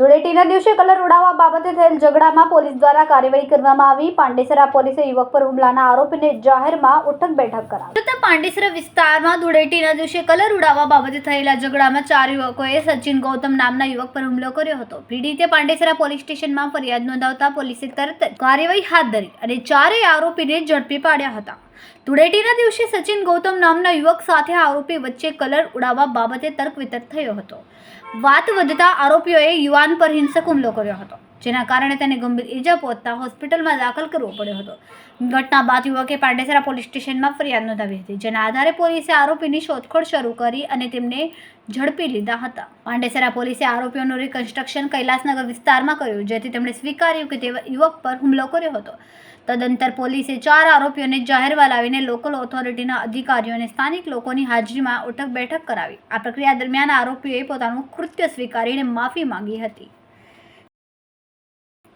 ધૂળેટીના દિવસે કલર ઉડાવવા બાબતે થયેલ ઝઘડામાં પોલીસ દ્વારા કાર્યવાહી કરવામાં આવી. પાંડેસરા પોલીસે યુવક પર હુમલાના આરોપીને જાહેરમાં ઉઠક બેઠક કરાવી. પાંડેસરા વિસ્તારમાં ધૂળેટીના દિવસે કલર ઉડાવવા બાબતે થયેલા ઝઘડામાં ચાર યુવકોએ સચિન ગૌતમ નામના યુવક પર હુમલો કર્યો હતો. પીડિતે પાંડેસરા પોલીસ સ્ટેશનમાં ફરિયાદ નોંધાવતા પોલીસે તરત જ કાર્યવાહી હાથ ધરી અને ચારેય આરોપીને ઝડપી પાડ્યા હતા. ધૂળેટીના દિવસે સચિન ગૌતમ નામના યુવક સાથે આરોપી વચ્ચે કલર ઉડાવવા બાબતે તર્ક વિતર્ક થયો હતો. વાત વધતા આરોપીઓએ યુવાન પર હિંસક હુમલો કર્યો હતો. જેના કારણે તેને ગંભીર ઈજા પહોંચતા હોસ્પિટલમાં દાખલ કરવો પડ્યો હતો. ઘટના બાદ યુવકે પાંડેસરા પોલીસ સ્ટેશનમાં ફરિયાદ નોંધાવી હતી, જેના આધારે પોલીસે આરોપીની શોધખોળ શરૂ કરી અને તેમને ઝડપી લીધા હતા. પાંડેસરા પોલીસે આરોપીઓનું રિકન્સ્ટ્રક્શન કૈલાસનગર વિસ્તારમાં કર્યું, જેથી તેમણે સ્વીકાર્યું કે તે યુવક પર હુમલો કર્યો હતો. તદંતર પોલીસે ચાર આરોપીઓને જાહેરમાં લાવીને લોકલ ઓથોરિટીના અધિકારીઓ અને સ્થાનિક લોકોની હાજરીમાં ઉઠક બેઠક કરાવી. આ પ્રક્રિયા દરમિયાન આરોપીઓએ પોતાનું કૃત્ય સ્વીકારીને માફી માંગી હતી.